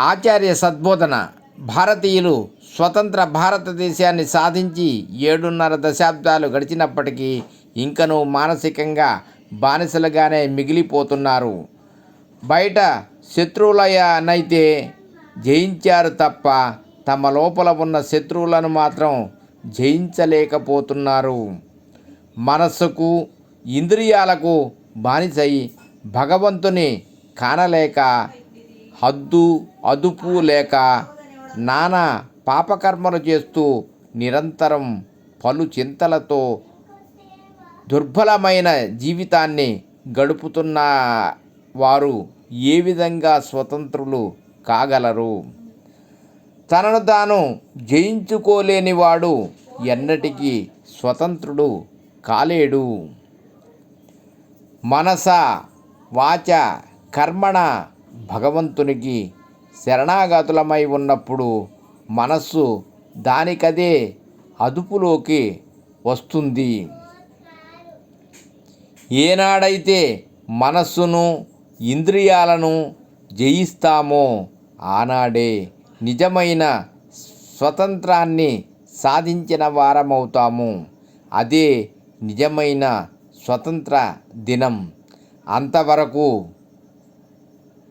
ఆచార్య సద్బోధన భారతీయులు స్వతంత్ర భారతదేశాన్ని సాధించి ఏడున్నర దశాబ్దాలు గడిచినప్పటికీ ఇంకనూ మానసికంగా బానిసలుగానే మిగిలిపోతున్నారు. బయట శత్రువులనైతే జయించారు తప్ప తమ లోపల ఉన్న శత్రువులను మాత్రం జయించలేకపోతున్నారు. మనస్సుకు ఇంద్రియాలకు బానిసై భగవంతుని కానలేక హద్దు అదుపు లేక నానా పాపకర్మలు చేస్తూ నిరంతరం పలు చింతలతో దుర్బలమైన జీవితాన్ని గడుపుతున్న వారు ఏ విధంగా స్వతంత్రులు కాగలరు? తనను తాను జయించుకోలేనివాడు ఎన్నటికీ స్వతంత్రుడు కాలేడు. మనస వాచ కర్మణ భగవంతునికి శరణాగతులమై ఉన్నప్పుడు మనస్సు దానికదే అదుపులోకి వస్తుంది. ఏనాడైతే మనస్సును ఇంద్రియాలను జయిస్తామో ఆనాడే నిజమైన స్వతంత్రాన్ని సాధించిన వారమవుతాము. అదే నిజమైన స్వతంత్ర దినం. అంతవరకు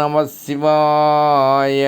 నమ శివాయ.